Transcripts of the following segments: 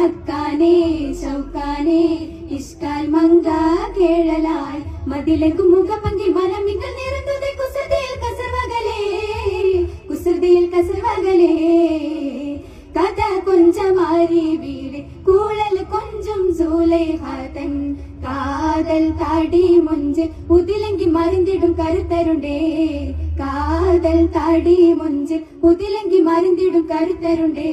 ഹക്കാനെ ഷൗക്കാനെ ഇഷ്ടാൽ മങ്ക കേഴലായി മതിലകു മുഖപങ്കി മനമികൾ നിറന്നത് കുസൃതിയിൽ കസർവകലേ കുസൃതിയിൽ കസർവകലേ. കഥ കൊഞ്ചമാരി വീട് കൂഴൽ കൊഞ്ചും സൂലൈഹാതൻ കാതൽ താടി മുഞ്ച് ഉതിലെങ്കി മറിഞ്ഞിടും കരുത്തരുണ്ടേ. കാതൽ താടി മുഞ്ച് ഉതിലെങ്കി മറിഞ്ഞിടും കരുത്തരുണ്ടേ.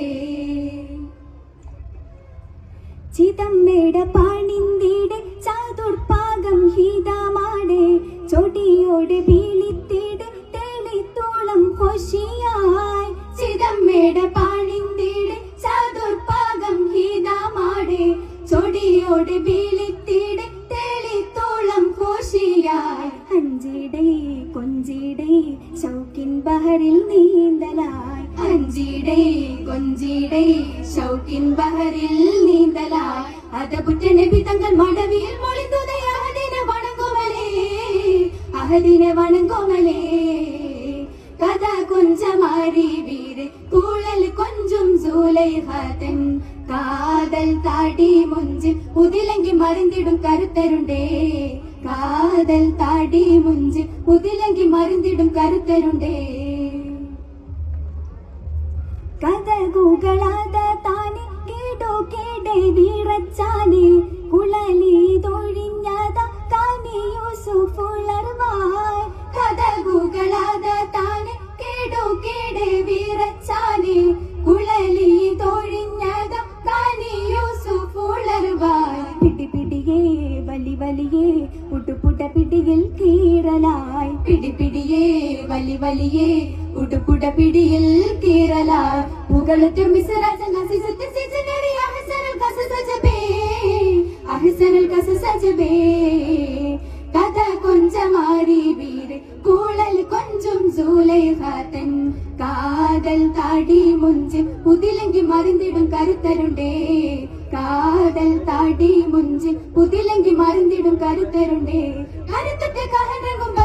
ചിതമ്മേട പാണിന്തീടെ ചാതുർപ്പാകം ഹീതമാടെ ചൊടിയോടെ വീളിത്തീടെ തെളിത്തോളം കൊശിയായി. ചിതമ്മയുടെ പാണിന്തീടെ ചാതുർപ്പാകം ഹീതമാടെ ചൊടിയോടെ വീളിത്തീടെ തെളിത്തോളം കോശിയായി. അഞ്ചിടേ കൊഞ്ചിടേ ചൗക്കിൻ ബഹറിൽ നീന്തലായി. അഞ്ചിടേ കൊഞ്ചിയുടെ ഷൗക്കിൻ ബഹറിൽ നീന്തലായി അതപുറ്റ നബി തങ്ങൾ മടവിയിൽ മൊളിന്തുതേ അഹദിനെ വണങ്ങുമലേ അഹദിനെ വണങ്ങുമലേ. കഥ കൊഞ്ചമാരി വീര് കൂഴൽ കൊഞ്ചും സൂലൈഹതൻ കാതൽ താടി മുഞ്ച് ഉതിലെങ്കി മരുന്നിടും കരുത്തരുണ്ടേ. കാതൽ താടി മുഞ്ച് ഉതിലെങ്കി മരുന്നിടും കരുത്തരുണ്ടേ. കഥകുകളാത താനെ കേടോ കേടേ വീറച്ചാനെ. കുളലി തൊഴിഞ്ഞത കാനി യൂസുഫുളർവായ് കഥകുകളാത താനെ കേടോ കേടേ വീറച്ചാനെ. കുളലി തൊഴിഞ്ഞത കാനി യൂസുഫുളർവായ് പിടി പിടിയേ വലി വലിയേ പുട്ടുപുട്ട പിടിയിൽ കീറലായി. പിടി പിടിയേ വലി വലിയേ ഉടുപ്പുട പിടിയിൽ കീറലായി മുകളത്ത് മിസരാജൻ അസിസത്ത് സിജനറി അഹ്സനൽ കസസജബേ അഹ്സനൽ കസസജബേ കഥ കൊഞ്ചമാരി വീര് കൂളൽ കൊഞ്ചും സൂലൈഹാത്തൻ. കാതൽ താടി മുഞ്ച്. ഉതിലെങ്കി മരുന്നിടും കരുത്തരുണ്ടേ. കാതൽ താടി മുഞ്ച്. ഉതിലെങ്കി മരുന്നിടും കരുത്തരുണ്ടേ. കരുത്തുറ്റ കഹനകും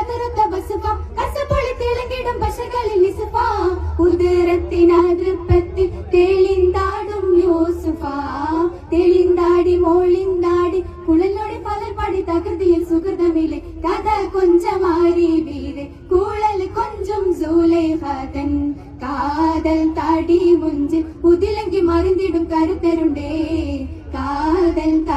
ഉദരത്തിനതൃപ്പത്തിൽ തെളിന്താടും യൂസുഫ തെളിന്താടി മോളിന്താടി കുഴലോടി പലർപാടി തകൃതിയിൽ സുഹൃതമിലെ കഥ കൊഞ്ചമാരി വീര് കൂഴൽ കൊഞ്ചും സൂലേഹതൻ കാതൽ താടി മുഞ്ച് ഉതിലെങ്കി മരുന്നിടും കരുത്തരുണ്ടേ കാതൽ